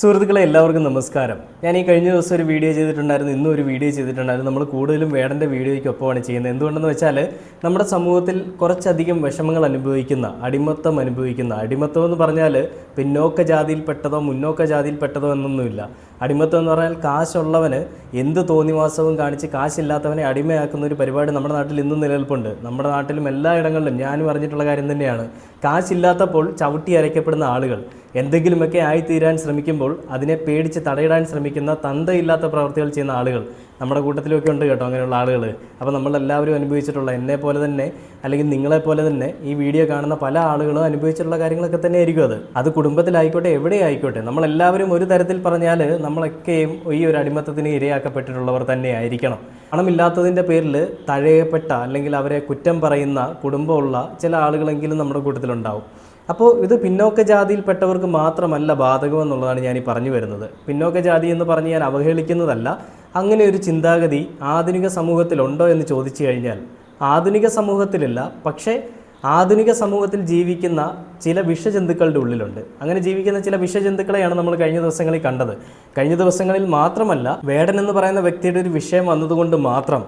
സുഹൃത്തുക്കളെ എല്ലാവർക്കും നമസ്കാരം. ഞാൻ ഈ കഴിഞ്ഞ ദിവസം ഒരു വീഡിയോ ചെയ്തിട്ടുണ്ടായിരുന്നു ഇന്നും ഒരു വീഡിയോ ചെയ്തിട്ടുണ്ടായിരുന്നു. നമ്മൾ കൂടുതലും വേടന്റെ വീഡിയോയ്ക്കൊപ്പമാണ് ചെയ്യുന്നത്. എന്തുകൊണ്ടെന്ന് വെച്ചാൽ നമ്മുടെ സമൂഹത്തിൽ കുറച്ചധികം വിഷമങ്ങൾ അനുഭവിക്കുന്ന അടിമത്തം അനുഭവിക്കുന്ന അടിമത്തം എന്ന് പറഞ്ഞാൽ പിന്നോക്ക ജാതിയിൽപ്പെട്ടതോ മുന്നോക്ക ജാതിയിൽപ്പെട്ടതോ എന്നൊന്നുമില്ല. അടിമത്തം എന്ന് പറഞ്ഞാൽ കാശുള്ളവന് എന്ത് തോന്നിവാസവും കാണിച്ച് കാശില്ലാത്തവനെ അടിമയാക്കുന്ന ഒരു പരിപാടി നമ്മുടെ നാട്ടിൽ ഇന്നും നിലനിൽപ്പുണ്ട്. നമ്മുടെ നാട്ടിലും എല്ലാ ഇടങ്ങളിലും ഞാനും പറഞ്ഞിട്ടുള്ള കാര്യം തന്നെയാണ്. കാശില്ലാത്തപ്പോൾ ചവിട്ടി അരയ്ക്കപ്പെടുന്ന ആളുകൾ എന്തെങ്കിലുമൊക്കെ ആയിത്തീരാൻ ശ്രമിക്കുമ്പോൾ അതിനെ പേടിച്ച് തടയിടാൻ ശ്രമിക്കുന്ന തന്തയില്ലാത്ത പ്രവൃത്തികൾ ചെയ്യുന്ന ആളുകൾ. നമ്മുടെ കൂട്ടത്തിലൊക്കെ ഉണ്ട് കേട്ടോ അങ്ങനെയുള്ള ആളുകൾ. അപ്പോൾ നമ്മളെല്ലാവരും അനുഭവിച്ചിട്ടുള്ള എന്നെ പോലെ തന്നെ അല്ലെങ്കിൽ നിങ്ങളെ പോലെ തന്നെ ഈ വീഡിയോ കാണുന്ന പല ആളുകളും അനുഭവിച്ചിട്ടുള്ള കാര്യങ്ങളൊക്കെ തന്നെ ആയിരിക്കും അത്. അത് കുടുംബത്തിലായിക്കോട്ടെ എവിടെ ആയിക്കോട്ടെ നമ്മളെല്ലാവരും ഒരു തരത്തിൽ പറഞ്ഞാൽ നമ്മളൊക്കെയും ഈ ഒരു അടിമത്തത്തിന് ഇരയാക്കപ്പെട്ടിട്ടുള്ളവർ തന്നെ ആയിരിക്കണം പണമില്ലാത്തതിന്റെ പേരിൽ തഴയപ്പെട്ട അല്ലെങ്കിൽ അവരെ കുറ്റം പറയുന്ന കുടുംബമുള്ള ചില ആളുകളെങ്കിലും നമ്മുടെ കൂട്ടത്തിലുണ്ടാവും. അപ്പോൾ ഇത് പിന്നോക്ക ജാതിയിൽപ്പെട്ടവർക്ക് മാത്രമല്ല ബാധകം എന്നുള്ളതാണ് ഞാൻ ഈ പറഞ്ഞു വരുന്നത്. പിന്നോക്ക ജാതി എന്ന് പറഞ്ഞ് ഞാൻ അവഹേളിക്കുന്നതല്ല അങ്ങനെ ഒരു ചിന്താഗതി ആധുനിക സമൂഹത്തിലുണ്ടോ എന്ന് ചോദിച്ചു കഴിഞ്ഞാൽ ആധുനിക സമൂഹത്തിലില്ല. പക്ഷേ ആധുനിക സമൂഹത്തിൽ ജീവിക്കുന്ന ചില വിഷജന്തുക്കളുടെ ഉള്ളിലുണ്ട്. അങ്ങനെ ജീവിക്കുന്ന ചില വിഷജന്തുക്കളെയാണ് നമ്മൾ കഴിഞ്ഞ ദിവസങ്ങളിൽ കണ്ടത്. കഴിഞ്ഞ ദിവസങ്ങളിൽ മാത്രമല്ല വേടൻ എന്ന് പറയുന്ന വ്യക്തിയുടെ ഒരു വിഷയം വന്നതുകൊണ്ട് മാത്രം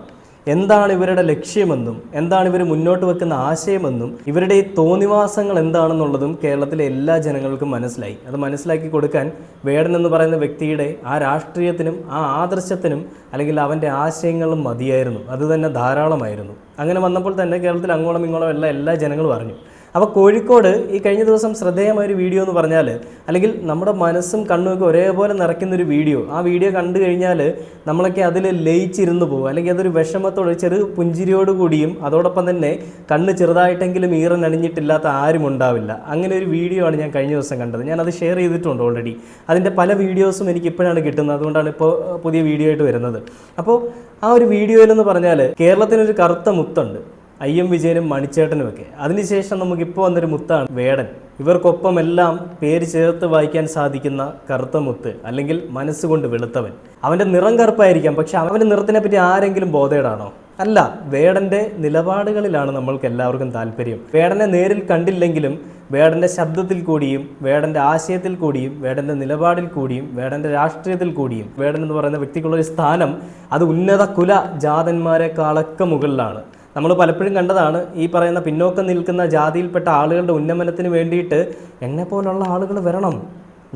എന്താണ് ഇവരുടെ ലക്ഷ്യമെന്നും എന്താണ് ഇവർ മുന്നോട്ട് വെക്കുന്ന ആശയമെന്നും ഇവരുടെ ഈ തോന്നിവാസങ്ങൾ എന്താണെന്നുള്ളതും കേരളത്തിലെ എല്ലാ ജനങ്ങൾക്കും മനസ്സിലായി. അത് മനസ്സിലാക്കി കൊടുക്കാൻ വേടൻ എന്ന് പറയുന്ന വ്യക്തിയുടെ ആ രാഷ്ട്രീയത്തിനും ആ ആദർശത്തിനും അല്ലെങ്കിൽ അവന്റെ ആശയങ്ങളും മതിയായിരുന്നു. അത് തന്നെ ധാരാളമായിരുന്നു. അങ്ങനെ വന്നപ്പോൾ തന്നെ കേരളത്തിൽ അങ്ങോളം ഇങ്ങോളം എല്ലാ എല്ലാ ജനങ്ങളും അറിഞ്ഞു. അപ്പോൾ കോഴിക്കോട് ഈ കഴിഞ്ഞ ദിവസം ശ്രദ്ധേയമായ ഒരു വീഡിയോ എന്ന് പറഞ്ഞാൽ അല്ലെങ്കിൽ നമ്മുടെ മനസ്സും കണ്ണുമൊക്കെ ഒരേപോലെ നിറയ്ക്കുന്ന ഒരു വീഡിയോ. ആ വീഡിയോ കണ്ടു കഴിഞ്ഞാൽ നമ്മളൊക്കെ അതിൽ ലയിച്ചിരുന്നു പോകും. അല്ലെങ്കിൽ അതൊരു വിഷമത്തോടെ ചെറു പുഞ്ചിരിയോട് കൂടിയും അതോടൊപ്പം തന്നെ കണ്ണ് ചെറുതായിട്ടെങ്കിലും ഈറൻ അണിഞ്ഞിട്ടില്ലാത്ത ആരും ഉണ്ടാവില്ല. അങ്ങനെ ഒരു വീഡിയോ ആണ് ഞാൻ കഴിഞ്ഞ ദിവസം കണ്ടത്. ഞാൻ അത് ഷെയർ ചെയ്തിട്ടുണ്ട് ഓൾറെഡി അതിന്റെ പല വീഡിയോസും എനിക്ക് ഇപ്പോഴാണ് കിട്ടുന്നത്. അതുകൊണ്ടാണ് ഇപ്പോൾ പുതിയ വീഡിയോ ആയിട്ട് വരുന്നത്. അപ്പോൾ ആ ഒരു വീഡിയോയിലെന്ന് പറഞ്ഞാൽ കേരളത്തിനൊരു കറുത്ത മുത്തുണ്ട്. ഐ എം വിജയനും മണിച്ചേട്ടനും ഒക്കെ അതിനുശേഷം നമുക്കിപ്പോൾ വന്നൊരു മുത്താണ് വേടൻ. ഇവർക്കൊപ്പം എല്ലാം പേര് ചേർത്ത് വായിക്കാൻ സാധിക്കുന്ന കറുത്ത മുത്ത് അല്ലെങ്കിൽ മനസ്സുകൊണ്ട് വെളുത്തവൻ. അവന്റെ നിറം കറുപ്പായിരിക്കാം പക്ഷെ അവന്റെ നിറത്തിനെ പറ്റി ആരെങ്കിലും ബോധേടാണോ? അല്ല വേടന്റെ നിലപാടുകളിലാണ് നമ്മൾക്ക് എല്ലാവർക്കും താല്പര്യം. വേടനെ നേരിൽ കണ്ടില്ലെങ്കിലും വേടന്റെ ശബ്ദത്തിൽ കൂടിയും വേടന്റെ ആശയത്തിൽ കൂടിയും വേടന്റെ നിലപാടിൽ കൂടിയും വേടന്റെ രാഷ്ട്രീയത്തിൽ കൂടിയും വേടൻ എന്ന് പറയുന്ന വ്യക്തിക്കുള്ള ഒരു സ്ഥാനം അത് ഉന്നത കുല ജാതന്മാരെക്കാളൊക്കെ മുകളിലാണ്. നമ്മൾ പലപ്പോഴും കണ്ടതാണ് ഈ പറയുന്ന പിന്നോക്കം നിൽക്കുന്ന ജാതിയിൽപ്പെട്ട ആളുകളുടെ ഉന്നമനത്തിന് വേണ്ടിയിട്ട് എന്നെ പോലുള്ള ആളുകൾ വരണം.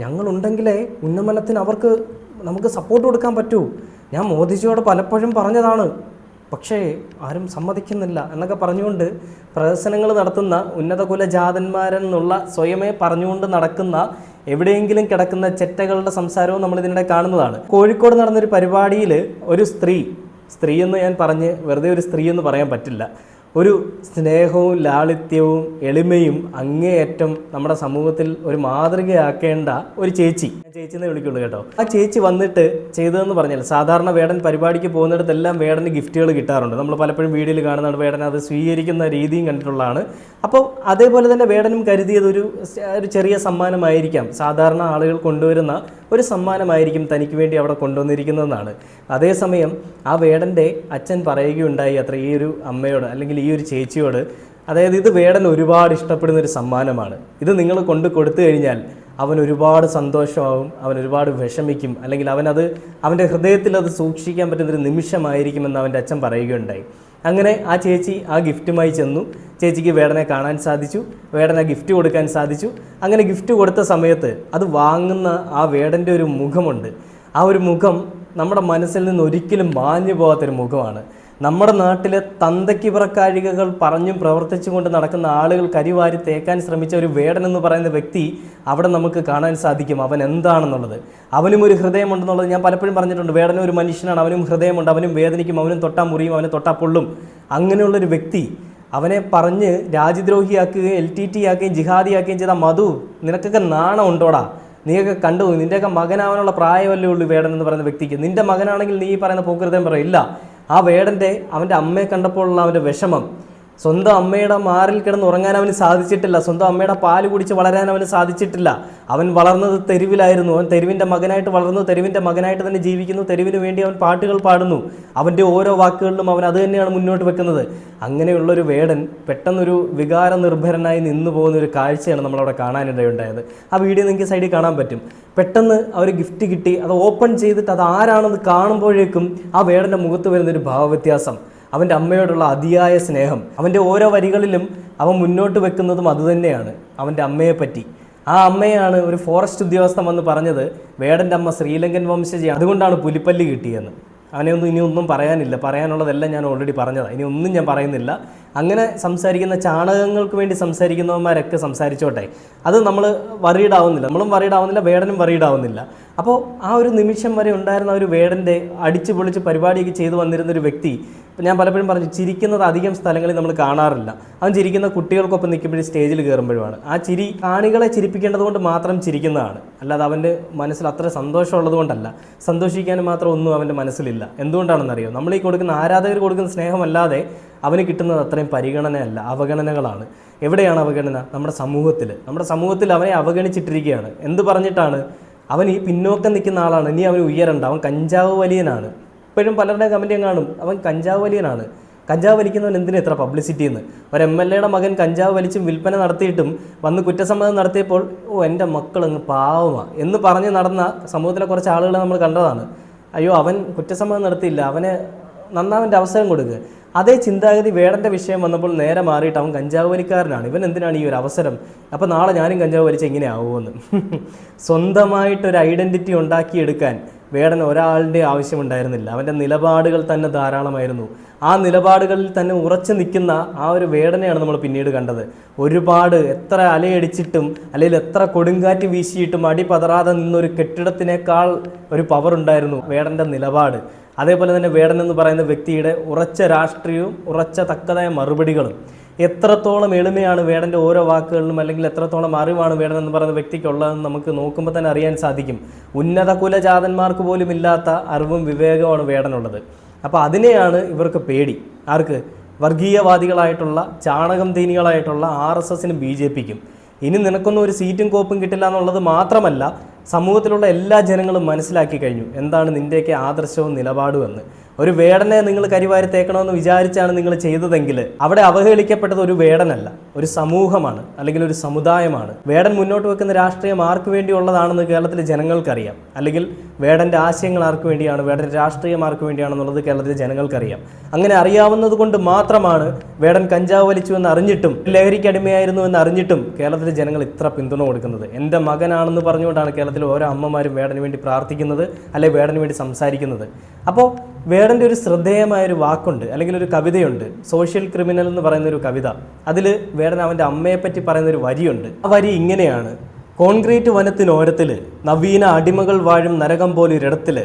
ഞങ്ങളുണ്ടെങ്കിലേ ഉന്നമനത്തിന് അവർക്ക് നമുക്ക് സപ്പോർട്ട് കൊടുക്കാൻ പറ്റൂ. ഞാൻ മോദിജിയോട് പലപ്പോഴും പറഞ്ഞതാണ്. പക്ഷേ ആരും സമ്മതിക്കുന്നില്ല എന്നൊക്കെ പറഞ്ഞുകൊണ്ട് പ്രദർശനങ്ങൾ നടത്തുന്ന ഉന്നതകുല ജാതന്മാരെന്നുള്ള സ്വയമേ പറഞ്ഞുകൊണ്ട് നടക്കുന്ന എവിടെയെങ്കിലും കിടക്കുന്ന ചെറ്റകളുടെ സംസാരവും നമ്മൾ ഇതിനിടെ കാണുന്നതാണ്. കോഴിക്കോട് നടന്നൊരു പരിപാടിയിൽ ഒരു സ്ത്രീ സ്ത്രീ എന്ന് ഞാൻ പറഞ്ഞ് വെറുതെ ഒരു സ്ത്രീ എന്ന് പറയാൻ പറ്റില്ല. ഒരു സ്നേഹവും ലാളിത്യവും എളിമയും അങ്ങേയറ്റം നമ്മുടെ സമൂഹത്തിൽ ഒരു മാതൃകയാക്കേണ്ട ഒരു ചേച്ചി. ചേച്ചി എന്നേ വിളിക്കുള്ളൂ കേട്ടോ. ആ ചേച്ചി വന്നിട്ട് ചെയ്തതെന്ന് പറഞ്ഞാൽ സാധാരണ വേടൻ പരിപാടിക്ക് പോകുന്നിടത്തെല്ലാം വേടന് ഗിഫ്റ്റുകൾ കിട്ടാറുണ്ട്. നമ്മൾ പലപ്പോഴും വീഡിയോയിൽ കാണുന്നതാണ് വേടൻ അത് സ്വീകരിക്കുന്ന രീതിയും കണ്ടിട്ടുള്ളതാണ്. അപ്പോൾ അതേപോലെ തന്നെ വേടനും കരുതിയത് ഒരു ഒരു ചെറിയ സമ്മാനമായിരിക്കാം. സാധാരണ ആളുകൾ കൊണ്ടുവരുന്ന ഒരു സമ്മാനമായിരിക്കും തനിക്ക് വേണ്ടി അവിടെ കൊണ്ടുവന്നിരിക്കുന്നതെന്നാണ്. അതേസമയം ആ വേടന്റെ അച്ഛൻ പറയുകയുണ്ടായി അത്ര ഈ ഒരു അമ്മയോട് അല്ലെങ്കിൽ ഈ ഒരു ചേച്ചിയോട്. അതായത് ഇത് വേടൻ ഒരുപാട് ഇഷ്ടപ്പെടുന്ന ഒരു സമ്മാനമാണ്. ഇത് നിങ്ങൾ കൊണ്ട് കൊടുത്തു കഴിഞ്ഞാൽ അവൻ ഒരുപാട് സന്തോഷമാവും അവൻ ഒരുപാട് വിഷമിക്കും അല്ലെങ്കിൽ അവനത് അവന്റെ ഹൃദയത്തിൽ അത് സൂക്ഷിക്കാൻ പറ്റുന്നൊരു നിമിഷമായിരിക്കുമെന്ന് അവന്റെ അച്ഛൻ പറയുകയുണ്ടായി. അങ്ങനെ ആ ചേച്ചി ആ ഗിഫ്റ്റുമായി ചെന്നു. ചേച്ചിക്ക് വേടനെ കാണാൻ സാധിച്ചു വേടനെ ഗിഫ്റ്റ് കൊടുക്കാൻ സാധിച്ചു. അങ്ങനെ ഗിഫ്റ്റ് കൊടുത്ത സമയത്ത് അത് വാങ്ങുന്ന ആ വേടന്റെ ഒരു മുഖമുണ്ട്. ആ ഒരു മുഖം നമ്മുടെ മനസ്സിൽ നിന്ന് ഒരിക്കലും മാഞ്ഞു പോകാത്തൊരു മുഖമാണ്. നമ്മുടെ നാട്ടിലെ തന്തയ്ക്ക് പിറക്കാഴികകൾ പറഞ്ഞും പ്രവർത്തിച്ചുകൊണ്ട് നടക്കുന്ന ആളുകൾ കരിവാരി തേക്കാൻ ശ്രമിച്ച ഒരു വേടൻ എന്ന് പറയുന്ന വ്യക്തി അവിടെ നമുക്ക് കാണാൻ സാധിക്കും. അവൻ എന്താണെന്നുള്ളത്? അവനും ഒരു ഹൃദയമുണ്ടെന്നുള്ളത് ഞാൻ പലപ്പോഴും പറഞ്ഞിട്ടുണ്ട്. വേടനും ഒരു മനുഷ്യനാണ്. അവനും ഹൃദയമുണ്ട്. അവനും വേദനിക്കും അവനും തൊട്ടാ മുറിയും അവനെ തൊട്ടാ പൊള്ളും. അങ്ങനെയുള്ളൊരു വ്യക്തി അവനെ പറഞ്ഞ് രാജ്യദ്രോഹിയാക്കുകയും എൽ ടി ടി ആക്കുകയും ജിഹാദിയാക്കുകയും ചെയ്ത മധു നിനക്കൊക്കെ നാണം ഉണ്ടോടാ? നീയൊക്കെ കണ്ടു. നിന്റെയൊക്കെ മകനാവാനുള്ള പ്രായമല്ലേ ഉള്ളൂ വേടൻ എന്ന് പറയുന്ന വ്യക്തിക്ക്. നിന്റെ മകനാണെങ്കിൽ നീ പറയുന്ന പോക്കൃതം പറയും. ഇല്ല. ആ വേടന്റെ അവന്റെ അമ്മയെ കണ്ടപ്പോഴുള്ള അവന്റെ വിഷമം സ്വന്തം അമ്മയുടെ മാറിൽ കിടന്ന് ഉറങ്ങാൻ അവന് സാധിച്ചിട്ടില്ല. സ്വന്തം അമ്മയുടെ പാൽ കുടിച്ച് വളരാൻ അവന് സാധിച്ചിട്ടില്ല. അവൻ വളർന്നത് തെരുവിലായിരുന്നു. അവൻ തെരുവിന്റെ മകനായിട്ട് വളർന്നു തെരുവിന്റെ മകനായിട്ട് തന്നെ ജീവിക്കുന്നു തെരുവിന് വേണ്ടി അവൻ പാട്ടുകൾ പാടുന്നു. അവന്റെ ഓരോ വാക്കുകളിലും അവൻ അത് തന്നെയാണ് മുന്നോട്ട് വെക്കുന്നത്. അങ്ങനെയുള്ളൊരു വേടൻ പെട്ടെന്നൊരു വികാര നിർഭരനായി നിന്നു പോകുന്ന ഒരു കാഴ്ചയാണ് നമ്മളവിടെ കാണാനിടയുണ്ടായത്. ആ വീഡിയോ നിങ്ങൾക്ക് സൈഡിൽ കാണാൻ പറ്റും. പെട്ടെന്ന് അവർ ഗിഫ്റ്റ് കിട്ടി. അത് ഓപ്പൺ ചെയ്തിട്ട് അത് ആരാണെന്ന് കാണുമ്പോഴേക്കും ആ വേടന്റെ മുഖത്ത് വരുന്നൊരു ഭാവവ്യത്യാസം. അവന്റെ അമ്മയോടുള്ള അതിയായ സ്നേഹം അവന്റെ ഓരോ വരികളിലും അവൻ മുന്നോട്ട് വെക്കുന്നതും അതുതന്നെയാണ് അവന്റെ അമ്മയെ പറ്റി ആ അമ്മയാണ് ഒരു ഫോറസ്റ്റ് ഉദ്യോഗസ്ഥൻ വന്ന് പറഞ്ഞത് വേടന്റെ അമ്മ ശ്രീലങ്കൻ വംശജി അതുകൊണ്ടാണ് പുലിപ്പല്ലി കിട്ടിയെന്ന്. അവനെ ഇനി ഒന്നും പറയാനില്ല. പറയാനുള്ളതെല്ലാം ഞാൻ ഓൾറെഡി പറഞ്ഞതാണ് ഇനി ഒന്നും ഞാൻ പറയുന്നില്ല. അങ്ങനെ സംസാരിക്കുന്ന ചാണകങ്ങൾക്ക് വേണ്ടി സംസാരിക്കുന്നവന്മാരൊക്കെ സംസാരിച്ചോട്ടെ. അത് നമ്മൾ വറീഡാവുന്നില്ല നമ്മളും വറീഡാവുന്നില്ല വേടനും വറീഡാവുന്നില്ല അപ്പോൾ ആ ഒരു നിമിഷം വരെ ഉണ്ടായിരുന്ന ഒരു വേടന്റെ അടിച്ചു പൊളിച്ച് പരിപാടിയൊക്കെ ചെയ്തു വന്നിരുന്ന ഒരു വ്യക്തി ഞാൻ പലപ്പോഴും പറഞ്ഞു ചിരിക്കുന്നത് അധികം സ്ഥലങ്ങളിൽ നമ്മൾ കാണാറില്ല. അവൻ ചിരിക്കുന്ന കുട്ടികൾക്കൊപ്പം നിൽക്കുമ്പോഴും സ്റ്റേജിൽ കയറുമ്പോഴുമാണ് ആ ചിരി കാണികളെ ചിരിപ്പിക്കേണ്ടത് കൊണ്ട് മാത്രം ചിരിക്കുന്നതാണ്. അല്ലാതെ അവന്റെ മനസ്സിൽ അത്ര സന്തോഷമുള്ളത് കൊണ്ടല്ല. സന്തോഷിക്കാൻ മാത്രം ഒന്നും അവന്റെ മനസ്സിലില്ല. എന്തുകൊണ്ടാണെന്നറിയോ? നമ്മൾ ഈ കൊടുക്കുന്ന ആരാധകർ കൊടുക്കുന്ന സ്നേഹമല്ലാതെ അവന് കിട്ടുന്നത് അത്രയും പരിഗണനയല്ല അവഗണനകളാണ്. എവിടെയാണ് അവഗണന? നമ്മുടെ സമൂഹത്തിൽ നമ്മുടെ സമൂഹത്തിൽ അവനെ അവഗണിച്ചിട്ടിരിക്കുകയാണ്. എന്ത് പറഞ്ഞിട്ടാണ്? അവൻ ഈ പിന്നോക്കം നിൽക്കുന്ന ആളാണ്. ഇനി അവൻ ഉയരണ്ട. അവൻ കഞ്ചാവ് വലിയനാണ്. ഇപ്പോഴും പലരുടെ കമന്റ് കാണും. അവൻ കഞ്ചാവ് വലിയനാണ്. കഞ്ചാവ് വലിക്കുന്നവൻ എന്തിനാ ഇത്ര പബ്ലിസിറ്റി എന്ന് ഒരു എം എൽ എയുടെ മകൻ കഞ്ചാവ് വലിച്ചും വിൽപ്പന നടത്തിയിട്ടും വന്ന് കുറ്റസമ്മതം നടത്തിയപ്പോൾ ഓ എന്റെ മക്കൾ അങ്ങ് പാവമാ. എന്ന് പറഞ്ഞ് നടന്ന സമൂഹത്തിലെ കുറച്ച് ആളുകളെ നമ്മൾ കണ്ടതാണ്. അയ്യോ അവൻ കുറ്റസമ്മതം നടത്തിയില്ല. അവന് നന്നാവന്റെ അവസരം കൊടുക്കുക അതേ ചിന്താഗതി വേടന്റെ വിഷയം വന്നപ്പോൾ നേരെ മാറിയിട്ട് അവൻ കഞ്ചാവ് വലിക്കാരനാണ് ഇവൻ എന്തിനാണ് ഈ ഒരു അവസരം? അപ്പോൾ നാളെ ഞാനും കഞ്ചാവ് വലിച്ച ആവുമെന്ന് സ്വന്തമായിട്ടൊരു ഐഡന്റിറ്റി ഉണ്ടാക്കിയെടുക്കാൻ വേടൻ ഒരാളുടെ ആവശ്യമുണ്ടായിരുന്നില്ല അവന്റെ നിലപാടുകൾ തന്നെ ധാരാളമായിരുന്നു. ആ നിലപാടുകളിൽ തന്നെ ഉറച്ചു നിൽക്കുന്ന ആ ഒരു വേടനെയാണ് നമ്മൾ പിന്നീട് കണ്ടത്. ഒരുപാട് എത്ര അലയടിച്ചിട്ടും അല്ലെങ്കിൽ എത്ര കൊടുങ്കാറ്റ് വീശിയിട്ടും അടി പതറാതെ നിന്നൊരു കെട്ടിടത്തിനേക്കാൾ ഒരു പവർ ഉണ്ടായിരുന്നു വേടന്റെ നിലപാട്. അതേപോലെ തന്നെ വേടൻ എന്ന് പറയുന്ന വ്യക്തിയുടെ ഉറച്ച രാഷ്ട്രീയവും ഉറച്ച തക്കതായ മറുപടികളും. എത്രത്തോളം എളിമയാണ് വേടന്റെ ഓരോ വാക്കുകളിലും അല്ലെങ്കിൽ എത്രത്തോളം അറിവാണ് വേടൻ എന്ന് പറയുന്ന വ്യക്തിക്കുള്ളതെന്ന് നമുക്ക് നോക്കുമ്പോൾ തന്നെ അറിയാൻ സാധിക്കും. ഉന്നത കുലജാതന്മാർക്ക് പോലും ഇല്ലാത്ത അറിവും വിവേകവുമാണ് വേടനുള്ളത്. അപ്പോൾ അതിനെയാണ് ഇവർക്ക് പേടി. ആർക്ക്? വർഗീയവാദികളായിട്ടുള്ള ചാണകം തീനികളായിട്ടുള്ള ആർ എസ് എസിനും ബി ജെ പിക്കും. ഇനി നിനക്കൊന്നും ഒരു സീറ്റും കോപ്പും കിട്ടില്ല എന്നുള്ളത് മാത്രമല്ല സമൂഹത്തിലുള്ള എല്ലാ ജനങ്ങളും മനസ്സിലാക്കി കഴിഞ്ഞു. എന്താണ് നിന്റെയൊക്കെ ആദർശവും നിലപാടും എന്ന്. ഒരു വേടനെ നിങ്ങൾ കരിവാരി തേക്കണമെന്ന് വിചാരിച്ചാണ് നിങ്ങൾ ചെയ്തതെങ്കിൽ അവിടെ അവഹേളിക്കപ്പെട്ടത് ഒരു വേടനല്ല ഒരു സമൂഹമാണ് അല്ലെങ്കിൽ ഒരു സമുദായമാണ്. വേടൻ മുന്നോട്ട് വെക്കുന്ന രാഷ്ട്രീയം ആർക്ക് വേണ്ടിയുള്ളതാണെന്ന് കേരളത്തിലെ ജനങ്ങൾക്കറിയാം. അല്ലെങ്കിൽ വേടന്റെ ആശയങ്ങൾ ആർക്ക് വേണ്ടിയാണ് വേടന്റെ രാഷ്ട്രീയം ആർക്ക് വേണ്ടിയാണെന്നുള്ളത് കേരളത്തിലെ ജനങ്ങൾക്കറിയാം. അങ്ങനെ അറിയാവുന്നത് കൊണ്ട് മാത്രമാണ് വേടൻ കഞ്ചാവ് വലിച്ചു എന്ന് അറിഞ്ഞിട്ടും ലഹരിക്ക് അടിമയായിരുന്നു എന്ന് അറിഞ്ഞിട്ടും കേരളത്തിലെ ജനങ്ങൾ ഇത്ര പിന്തുണ കൊടുക്കുന്നത്. എന്റെ മകനാണെന്ന് പറഞ്ഞുകൊണ്ടാണ് കേരളത്തിലെ ഓരോ അമ്മമാരും വേടന് വേണ്ടി പ്രാർത്ഥിക്കുന്നത് അല്ലെങ്കിൽ വേടന് വേണ്ടി സംസാരിക്കുന്നത്. അപ്പോൾ വേടന്റെ ഒരു ശ്രദ്ധേയമായ ഒരു വാക്കുണ്ട് അല്ലെങ്കിൽ ഒരു കവിതയുണ്ട്. സോഷ്യൽ ക്രിമിനൽ എന്ന് പറയുന്ന ഒരു കവിത. അതിൽ വേടൻ അവന്റെ അമ്മയെപ്പറ്റി പറയുന്ന ഒരു വരിയുണ്ട്. ആ വരി ഇങ്ങനെയാണ്. കോൺക്രീറ്റ് വനത്തിനോരത്തിൽ നവീന അടിമകൾ വാഴും നരകം പോലൊരിടത്തിൽ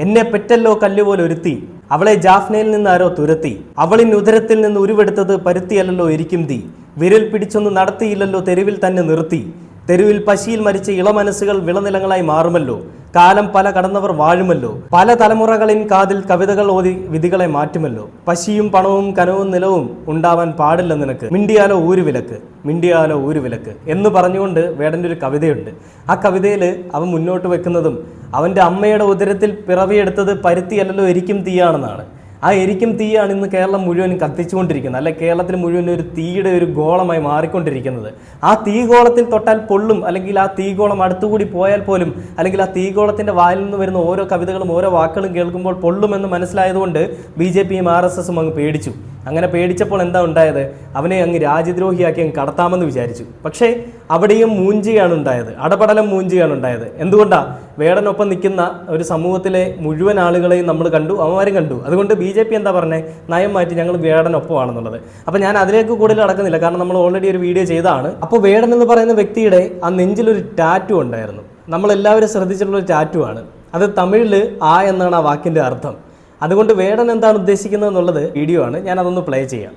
എന്നെ പെറ്റല്ലോ കല്ലുപോലെ ഒരുത്തി അവളെ ജാഫ്നയിൽ നിന്ന് ആരോ തുരത്തി അവളിൻ ഉദരത്തിൽ നിന്ന് ഉരുവെടുത്തത് പരുത്തിയല്ലല്ലോ ഇരിക്കും തീ വിരൽ പിടിച്ചൊന്നും നടത്തിയില്ലല്ലോ തെരുവിൽ തന്നെ നിർത്തി തെരുവിൽ പശിയിൽ മരിച്ച ഇളമനസ്സുകൾ വിളനിലങ്ങളായി മാറുമല്ലോ കാലം പല കടന്നവർ വാഴുമല്ലോ. പല തലമുറകളിൻ കാതിൽ കവിതകൾ ഓതി വിധികളെ മാറ്റുമല്ലോ. പശിയും പണവും കനവും നിലവും ഉണ്ടാവാൻ പാടില്ല നിനക്ക്. മിണ്ടിയാലോ ഊരുവിലക്ക് മിണ്ടിയാലോ ഊരുവിലക്ക് എന്ന് പറഞ്ഞുകൊണ്ട് വേടന്റെ ഒരു കവിതയുണ്ട്. ആ കവിതയിൽ അവൻ മുന്നോട്ട് വെക്കുന്നതും അവന്റെ അമ്മയുടെ ഉദരത്തിൽ പിറവിയെടുത്തത് പരുത്തിയല്ലല്ലോ എരിക്കും തീയാണെന്നാണ്. ആ എരിക്കും തീയാണ് ഇന്ന് കേരളം മുഴുവനും കത്തിച്ചുകൊണ്ടിരിക്കുന്നത്. അല്ലെ കേരളത്തിൽ മുഴുവൻ ഒരു തീയുടെ ഒരു ഗോളമായി മാറിക്കൊണ്ടിരിക്കുന്നത്. ആ തീഗോളത്തിൽ തൊട്ടാൽ പൊള്ളും അല്ലെങ്കിൽ ആ തീഗോളം അടുത്തുകൂടി പോയാൽ പോലും അല്ലെങ്കിൽ ആ തീഗോളത്തിന്റെ വായിൽ നിന്ന് വരുന്ന ഓരോ കവിതകളും ഓരോ വാക്കുകളും കേൾക്കുമ്പോൾ പൊള്ളുമെന്ന് മനസ്സിലായതുകൊണ്ട് ബി ജെ പിയും ആർ എസ് എസും അങ്ങ് പേടിച്ചു. അങ്ങനെ പേടിച്ചപ്പോൾ എന്താ ഉണ്ടായത്? അവനെ അങ്ങ് രാജ്യദ്രോഹിയാക്കി അങ്ങ് കടത്താമെന്ന് വിചാരിച്ചു. പക്ഷേ അവിടെയും മൂഞ്ചിയാണ് ഉണ്ടായത്. അടപടലം മൂഞ്ചിയാണ് ഉണ്ടായത്. എന്തുകൊണ്ടാ? വേടനൊപ്പം നിൽക്കുന്ന ഒരു സമൂഹത്തിലെ മുഴുവൻ ആളുകളെയും നമ്മൾ കണ്ടു അവന്മാരും കണ്ടു. അതുകൊണ്ട് ബി ജെ പി എന്താ പറഞ്ഞേ? നയം മാറ്റി ഞങ്ങൾ വേടനൊപ്പമാണെന്നുള്ളത്. അപ്പോൾ ഞാൻ അതിലേക്ക് കൂടുതൽ അടക്കുന്നില്ല. കാരണം നമ്മൾ ഓൾറെഡി ഒരു വീഡിയോ ചെയ്തതാണ്. അപ്പോൾ വേടൻ എന്ന് പറയുന്ന വ്യക്തിയുടെ ആ നെഞ്ചിലൊരു ടാറ്റു ഉണ്ടായിരുന്നു. നമ്മളെല്ലാവരും ശ്രദ്ധിച്ചിട്ടുള്ള ഒരു ടാറ്റു ആണ്. അത് തമിഴിൽ ആ എന്നാണ് ആ വാക്കിന്റെ അർത്ഥം. അതുകൊണ്ട് വേടൻ എന്താണ് ഉദ്ദേശിക്കുന്നത് എന്നുള്ളത് വീഡിയോ ആണ് ഞാൻ അതൊന്ന് പ്ലേ ചെയ്യാം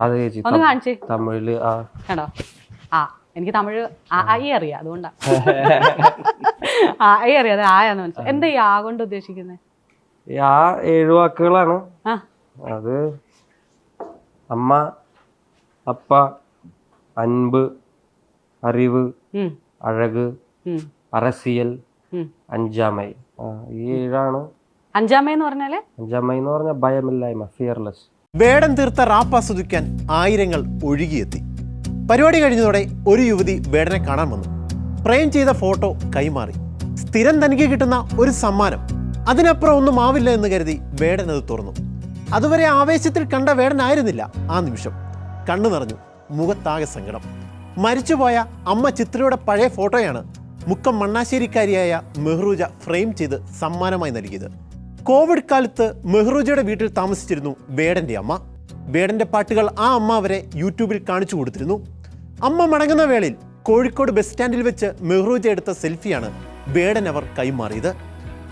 അത് ചേച്ചി ഒന്ന് കാണിച്ചേ തമിഴില് ആ കണ്ടോ ആ എനിക്ക് തമിഴ് ആ ഐ അറിയാം അതുകൊണ്ടാ ആ ഐ അറിയാം അത് ആയാന്ന് മനസ്സിലായി എന്താ ഈ ആ കൊണ്ട് ഉദ്ദേശിക്കുന്നത് ഈ ആ ഏഴ് വാക്കുകളാണ് ആ അത് അമ്മ அப்பா அன்பு அறிவு ഉം, அழகு ഉം, அரசியல் ഉം. അഞ്ചാമൈ ആ, ഈ ഏഴാണ് പറഞ്ഞാൽ? അഞ്ചാമൈ എന്ന് പറഞ്ഞാൽ ഭയമില്ലായ്മ ഫിയർലെസ് വേടൻ തീർത്ത റാപ്പ് ആസ്വദിക്കാൻ ആയിരങ്ങൾ ഒഴുകിയെത്തി. പരിപാടി കഴിഞ്ഞതോടെ ഒരു യുവതി വേടനെ കാണാൻ വന്നു. പ്രേം ചെയ്ത ഫോട്ടോ കൈമാറി. സ്ഥിരം തനിക്ക് കിട്ടുന്ന ഒരു സമ്മാനം. അതിനപ്പുറം ഒന്നും ആവില്ല എന്ന് കരുതി വേടൻ അത് തുറന്നു. അതുവരെ ആവേശത്തിൽ കണ്ട വേടനായിരുന്നില്ല ആ നിമിഷം. കണ്ണു നിറഞ്ഞു. മുഖത്താകെ സങ്കടം. മരിച്ചുപോയ അമ്മ ചിത്രയുടെ പഴയ ഫോട്ടോയാണ് മുക്കം മണ്ണാശ്ശേരിക്കാരിയായ മെഹ്റൂജ ഫ്രെയിം ചെയ്ത് സമ്മാനമായി നൽകിയത്. കോവിഡ് കാലത്ത് മെഹ്റൂജയുടെ വീട്ടിൽ താമസിച്ചിരുന്നു വേടന്റെ അമ്മ. വേടന്റെ പാട്ടുകൾ ആ അമ്മ അവരെ യൂട്യൂബിൽ കാണിച്ചു കൊടുത്തിരുന്നു. അമ്മ മടങ്ങുന്ന വേളയിൽ കോഴിക്കോട് ബസ് സ്റ്റാൻഡിൽ വെച്ച് മെഹ്റൂജ എടുത്ത സെൽഫിയാണ് വേടൻ അവർ കൈമാറിയത്.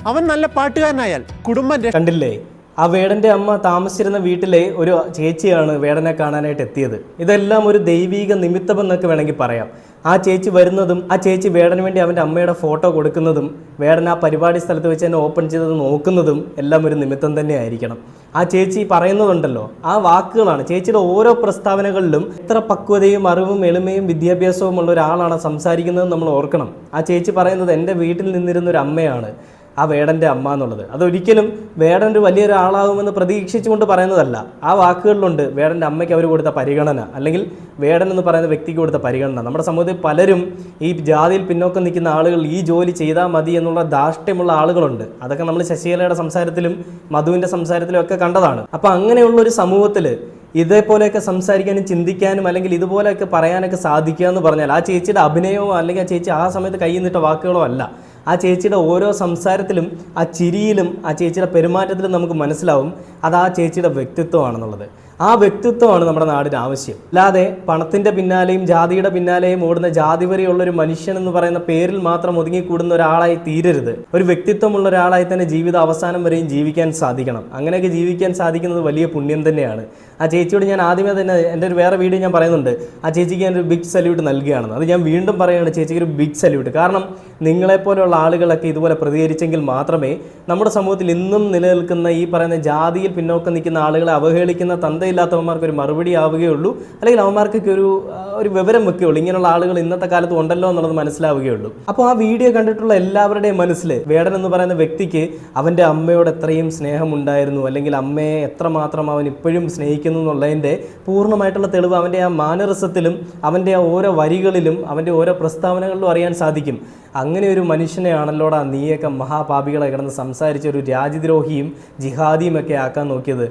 അവൻ നല്ല പാട്ടുകാരനായാൽ കുടുംബം കണ്ടില്ലേ? ആ വേടന്റെ അമ്മ താമസിച്ചിരുന്ന വീട്ടിലെ ഒരു ചേച്ചിയാണ് വേടനെ കാണാനായിട്ട് എത്തിയത്. ഇതെല്ലാം ഒരു ദൈവീക നിമിത്തമെന്നൊക്കെ വേണമെങ്കിൽ പറയാം. ആ ചേച്ചി വരുന്നതും ആ ചേച്ചി വേടന് വേണ്ടി അവന്റെ അമ്മയുടെ ഫോട്ടോ കൊടുക്കുന്നതും വേടൻ ആ പരിപാടി സ്ഥലത്ത് വെച്ച് തന്നെ ഓപ്പൺ ചെയ്തത് നോക്കുന്നതും എല്ലാം ഒരു നിമിത്തം തന്നെ ആയിരിക്കണം. ആ ചേച്ചി പറയുന്നതുണ്ടല്ലോ ആ വാക്കുകളാണ്. ചേച്ചിയുടെ ഓരോ പ്രസ്താവനകളിലും എത്ര പക്വതയും അറിവും എളിമയും വിദ്യാഭ്യാസവും ഉള്ള ഒരാളാണ് സംസാരിക്കുന്നത് നമ്മൾ ഓർക്കണം. ആ ചേച്ചി പറയുന്നത് എന്റെ വീട്ടിൽ നിന്നിരുന്ന ഒരു അമ്മയാണ്. ആ വേടന്റെ അമ്മ എന്നുള്ളത്. അതൊരിക്കലും വേടൻ ഒരു വലിയൊരാളാകുമെന്ന് പ്രതീക്ഷിച്ചുകൊണ്ട് പറയുന്നതല്ല. ആ വാക്കുകളിലുണ്ട് വേടന്റെ അമ്മയ്ക്ക് അവർ കൊടുത്ത പരിഗണന അല്ലെങ്കിൽ വേടൻ എന്ന് പറയുന്ന വ്യക്തിക്ക് കൊടുത്ത പരിഗണന. നമ്മുടെ സമൂഹത്തിൽ പലരും ഈ ജാതിയിൽ പിന്നോക്കം നിൽക്കുന്ന ആളുകൾ ഈ ജോലി ചെയ്താൽ മതി എന്നുള്ള ധാർഷ്ട്യമുള്ള ആളുകളുണ്ട്. അതൊക്കെ നമ്മൾ ശശികലയുടെ സംസാരത്തിലും മധുവിന്റെ സംസാരത്തിലും ഒക്കെ കണ്ടതാണ്. അപ്പോൾ അങ്ങനെയുള്ള ഒരു സമൂഹത്തിൽ ഇതേപോലെയൊക്കെ സംസാരിക്കാനും ചിന്തിക്കാനും അല്ലെങ്കിൽ ഇതുപോലെയൊക്കെ പറയാനൊക്കെ സാധിക്കുക എന്ന് പറഞ്ഞാൽ ആ ചേച്ചിയുടെ അഭിനയമോ അല്ലെങ്കിൽ ആ ചേച്ചി ആ സമയത്ത് കൈ നിന്നിട്ട വാക്കുകളോ അല്ല. ആ ചേച്ചിയുടെ ഓരോ സംസാരത്തിലും ആ ചിരിയിലും ആ ചേച്ചിയുടെ പെരുമാറ്റത്തിലും നമുക്ക് മനസ്സിലാവും. അത് ആ ചേച്ചിയുടെ വ്യക്തിത്വമാണെന്നുള്ളത്. ആ വ്യക്തിത്വമാണ് നമ്മുടെ നാടിന് ആവശ്യം. അല്ലാതെ പണത്തിന്റെ പിന്നാലെയും ജാതിയുടെ പിന്നാലെയും ഓടുന്ന ജാതി വരെയുള്ള ഒരു മനുഷ്യൻ എന്ന് പറയുന്ന പേരിൽ മാത്രം ഒതുങ്ങിക്കൂടുന്ന ഒരാളായി തീരരുത്. ഒരു വ്യക്തിത്വമുള്ള ഒരാളായി തന്നെ ജീവിത അവസാനം വരെയും ജീവിക്കാൻ സാധിക്കണം. അങ്ങനെയൊക്കെ ജീവിക്കാൻ സാധിക്കുന്നത് വലിയ പുണ്യം തന്നെയാണ്. ആ ചേച്ചിയോട് ഞാൻ ആദ്യമേ തന്നെ എന്റെ ഒരു വേറെ വീഡിയോ ഞാൻ പറയുന്നുണ്ട്. ആ ചേച്ചിക്ക് ഞാൻ ഒരു ബിഗ് സല്യൂട്ട് നൽകുകയാണെന്ന്. അത് ഞാൻ വീണ്ടും പറയുകയാണ് ചേച്ചിക്ക് ഒരു ബിഗ് സല്യൂട്ട് കാരണം നിങ്ങളെപ്പോലെയുള്ള ആളുകളൊക്കെ ഇതുപോലെ പ്രതികരിച്ചെങ്കിൽ മാത്രമേ നമ്മുടെ സമൂഹത്തിൽ ഇന്നും നിലനിൽക്കുന്ന ഈ പറയുന്ന ജാതിയിൽ പിന്നോക്കം നിൽക്കുന്ന ആളുകളെ അവഹേളിക്കുന്ന തന്തയില്ലാത്തവന്മാർക്ക് ഒരു മറുപടി ആവുകയുള്ളൂ അല്ലെങ്കിൽ അവന്മാർക്കൊക്കെ ഒരു ഒരു വിവരം വെക്കുകയുള്ളൂ. ഇങ്ങനെയുള്ള ആളുകൾ ഇന്നത്തെ കാലത്ത് ഉണ്ടല്ലോ എന്നുള്ളത് മനസ്സിലാവുകയുള്ളൂ അപ്പോൾ ആ വീഡിയോ കണ്ടിട്ടുള്ള എല്ലാവരുടെയും മനസ്സിൽ വേടൻ എന്ന് പറയുന്ന വ്യക്തിക്ക് അവന്റെ അമ്മയോട് എത്രയും സ്നേഹമുണ്ടായിരുന്നു. അല്ലെങ്കിൽ അമ്മയെ എത്രമാത്രം അവൻ ഇപ്പോഴും സ്നേഹിക്കുന്നു എന്നുള്ളതിന്റെ പൂർണമായിട്ടുള്ള തെളിവ് അവന്റെ ആ മാനരസത്തിലും അവന്റെ ആ ഓരോ വരികളിലും അവന്റെ ഓരോ പ്രസ്താവനകളിലും അറിയാൻ സാധിക്കും. അങ്ങനെ ഒരു മനുഷ്യനെയാണല്ലോടാ നീയൊക്കെ മഹാപാപികളെ കിടന്ന് സംസാരിച്ച ഒരു രാജ്യദ്രോഹിയും ജിഹാദിയും ഒക്കെ ആക്കാൻ നോക്കിയത്.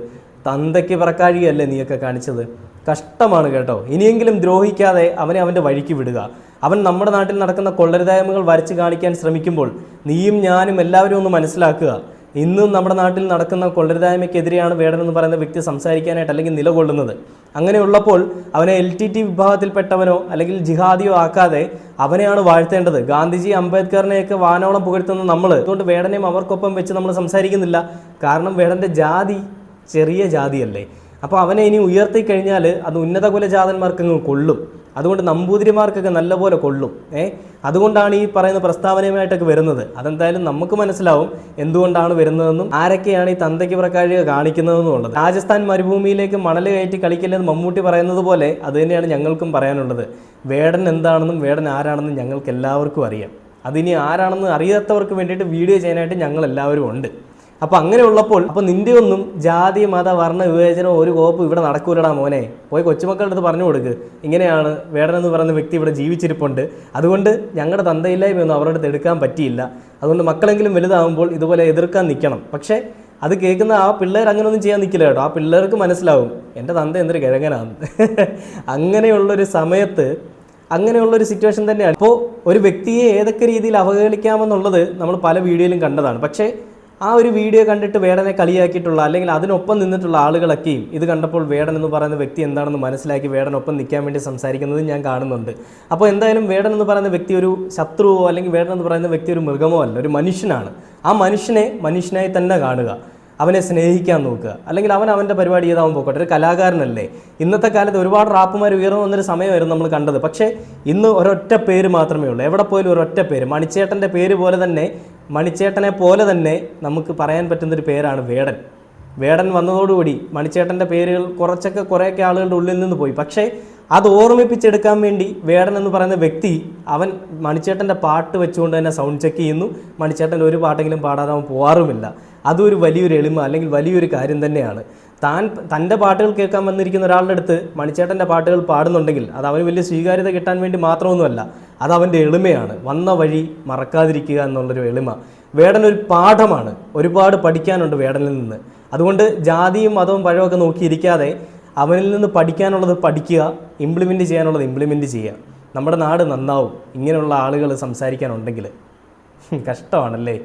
തന്തയ്ക്ക് പറക്കാഴികയല്ലേ നീയൊക്കെ കാണിച്ചത്? കഷ്ടമാണ് കേട്ടോ. ഇനിയെങ്കിലും ദ്രോഹിക്കാതെ അവനെ അവന്റെ വഴിക്ക് വിടുക. അവൻ നമ്മുടെ നാട്ടിൽ നടക്കുന്ന കൊള്ളരുതായ്മകൾ വരച്ച് കാണിക്കാൻ ശ്രമിക്കുമ്പോൾ നീയും ഞാനും എല്ലാവരും ഒന്ന് മനസ്സിലാക്കുക. ഇന്നും നമ്മുടെ നാട്ടിൽ നടക്കുന്ന കൊള്ളരുതായ്മയ്ക്കെതിരെയാണ് വേടൻ എന്ന് പറയുന്ന വ്യക്തി സംസാരിക്കാനായിട്ട് അല്ലെങ്കിൽ നിലകൊള്ളുന്നത്. അങ്ങനെയുള്ളപ്പോൾ അവനെ എൽ ടി ടി വിഭാഗത്തിൽപ്പെട്ടവനോ അല്ലെങ്കിൽ ജിഹാദിയോ ആക്കാതെ അവനെയാണ് വാഴ്ത്തേണ്ടത്. ഗാന്ധിജി അംബേദ്കറിനെയൊക്കെ വാനോളം പുകഴ്ത്തുന്ന നമ്മൾ അതുകൊണ്ട് വേടനെയും അവർക്കൊപ്പം വെച്ച് നമ്മൾ സംസാരിക്കുന്നില്ല. കാരണം വേടന്റെ ജാതി ചെറിയ ജാതിയല്ലേ. അപ്പോൾ അവനെ ഇനി ഉയർത്തി കഴിഞ്ഞാൽ അത് ഉന്നത കുലജാതന്മാർക്കങ്ങ് കൊള്ളും. അതുകൊണ്ട് നമ്പൂതിരിമാർക്കൊക്കെ നല്ലപോലെ കൊള്ളും. ഏ? അതുകൊണ്ടാണ് ഈ പറയുന്ന പ്രസ്താവനയുമായിട്ടൊക്കെ വരുന്നത്. അതെന്തായാലും നമുക്ക് മനസ്സിലാവും എന്തുകൊണ്ടാണ് വരുന്നതെന്നും ആരൊക്കെയാണ് ഈ തന്തയ്ക്ക് പ്രക്കാഴിക കാണിക്കുന്നതെന്നും ഉള്ളത്. രാജസ്ഥാൻ മരുഭൂമിയിലേക്ക് മണൽ കയറ്റി കളിക്കില്ലെന്ന് മമ്മൂട്ടി പറയുന്നത് പോലെ അത് തന്നെയാണ് ഞങ്ങൾക്കും പറയാനുള്ളത്. വേടൻ എന്താണെന്നും വേടൻ ആരാണെന്നും ഞങ്ങൾക്ക് എല്ലാവർക്കും അറിയാം. അതിനി ആരാണെന്ന് അറിയാത്തവർക്ക് വേണ്ടിയിട്ട് വീഡിയോ ചെയ്യാനായിട്ട് ഞങ്ങൾ എല്ലാവരും ഉണ്ട്. അപ്പോൾ അങ്ങനെയുള്ളപ്പോൾ അപ്പോൾ നിന്റെ ഒന്നും ജാതി മത വർണ വിവേചനം ഒരു കോപ്പ് ഇവിടെ നടക്കൂലടാ മോനെ. പോയി കൊച്ചുമക്കളുടെ അടുത്ത് പറഞ്ഞു കൊടുക്ക്. ഇങ്ങനെയാണ് വേടൻ എന്ന് പറയുന്ന വ്യക്തി ഇവിടെ ജീവിച്ചിരിപ്പുണ്ട്. അതുകൊണ്ട് ഞങ്ങളുടെ തന്തയില്ലായ്മയൊന്നും അവരുടെ അടുത്ത് എടുക്കാൻ പറ്റിയില്ല. അതുകൊണ്ട് മക്കളെങ്കിലും വലുതാകുമ്പോൾ ഇതുപോലെ എതിർക്കാൻ നിൽക്കണം പക്ഷേ അത് കേൾക്കുന്ന ആ പിള്ളേർ അങ്ങനെയൊന്നും ചെയ്യാൻ നിൽക്കില്ല കേട്ടോ. ആ പിള്ളേർക്ക് മനസ്സിലാവും എന്റെ തന്ത എന്തൊരു കിഴങ്ങനാണ് അങ്ങനെയുള്ളൊരു സമയത്ത് അങ്ങനെയുള്ളൊരു സിറ്റുവേഷൻ തന്നെയാണ്. ഇപ്പോൾ ഒരു വ്യക്തിയെ ഏതൊക്കെ രീതിയിൽ അവഹേളിക്കാമെന്നുള്ളത് നമ്മൾ പല വീഡിയോയിലും കണ്ടതാണ്. പക്ഷേ ആ ഒരു വീഡിയോ കണ്ടിട്ട് വേടനെ കളിയാക്കിയിട്ടുള്ള അല്ലെങ്കിൽ അതിനൊപ്പം നിന്നിട്ടുള്ള ആളുകളൊക്കെയും ഇത് കണ്ടപ്പോൾ വേടൻ എന്ന് പറയുന്ന വ്യക്തി എന്താണെന്ന് മനസ്സിലാക്കി വേടനൊപ്പം നിൽക്കാൻ വേണ്ടി സംസാരിക്കുന്നത് ഞാൻ കാണുന്നുണ്ട്. അപ്പോൾ എന്തായാലും വേടൻ എന്ന് പറയുന്ന വ്യക്തി ഒരു ശത്രുവോ അല്ലെങ്കിൽ വേടൻ എന്ന് പറയുന്ന വ്യക്തി ഒരു മൃഗമോ അല്ല ഒരു മനുഷ്യനാണ്. ആ മനുഷ്യനെ മനുഷ്യനായി തന്നെ കാണുക. അവനെ സ്നേഹിക്കാൻ നോക്കുക. അല്ലെങ്കിൽ അവൻ അവന്റെ പരിപാടി ചെയ്താൽ പോക്കട്ടെ. ഒരു കലാകാരനല്ലേ. ഇന്നത്തെ കാലത്ത് ഒരുപാട് റാപ്പുമാർ ഉയർന്നു വന്നൊരു സമയമായിരുന്നു നമ്മൾ കണ്ടത്. പക്ഷേ ഇന്ന് ഒരൊറ്റ പേര് മാത്രമേ ഉള്ളൂ. എവിടെ പോയാലും ഒരൊറ്റ പേര്. മണിച്ചേട്ടന്റെ പേര് പോലെ തന്നെ മണിച്ചേട്ടനെ പോലെ തന്നെ നമുക്ക് പറയാൻ പറ്റുന്നൊരു പേരാണ് വേടൻ. വേടൻ വന്നതോടുകൂടി മണിച്ചേട്ടന്റെ പേരുകൾ കുറച്ചൊക്കെ കുറേയൊക്കെ ആളുകളുടെ ഉള്ളിൽ നിന്ന് പോയി. പക്ഷേ അത് ഓർമ്മിപ്പിച്ചെടുക്കാൻ വേണ്ടി വേടൻ എന്ന് പറയുന്ന വ്യക്തി അവൻ മണിച്ചേട്ടന്റെ പാട്ട് വെച്ചുകൊണ്ട് തന്നെ സൗണ്ട് ചെക്ക് ചെയ്യുന്നു. മണിച്ചേട്ടൻ ഒരു പാട്ടെങ്കിലും പാടാതെ അവൻ പോകാറുമില്ല അതൊരു വലിയൊരു എളിമ അല്ലെങ്കിൽ വലിയൊരു കാര്യം തന്നെയാണ്. താൻ തന്റെ പാട്ടുകൾ കേൾക്കാൻ വന്നിരിക്കുന്ന ഒരാളുടെ അടുത്ത് മണിച്ചേട്ടന്റെ പാട്ടുകൾ പാടുന്നുണ്ടെങ്കിൽ അത് അവന് വലിയ സ്വീകാര്യത കിട്ടാൻ വേണ്ടി മാത്രമൊന്നുമല്ല അത് അവന്റെ എളിമയാണ്. വന്ന വഴി മറക്കാതിരിക്കുക എന്നുള്ളൊരു എളിമ. വേടൻ ഒരു പാഠമാണ്. ഒരുപാട് പഠിക്കാനുണ്ട് വേടനിൽ നിന്ന്. അതുകൊണ്ട് ജാതിയും മതവും പഴമൊക്കെ നോക്കിയിരിക്കാതെ അവനിൽ നിന്ന് പഠിക്കാനുള്ളത് പഠിക്കുക ഇംപ്ലിമെന്റ് ചെയ്യാനുള്ളത് ഇംപ്ലിമെന്റ് ചെയ്യുക. നമ്മുടെ നാട് നന്നാവും. ഇങ്ങനെയുള്ള ആളുകൾ സംസാരിക്കാനുണ്ടെങ്കിൽ. കഷ്ടമാണല്ലേ?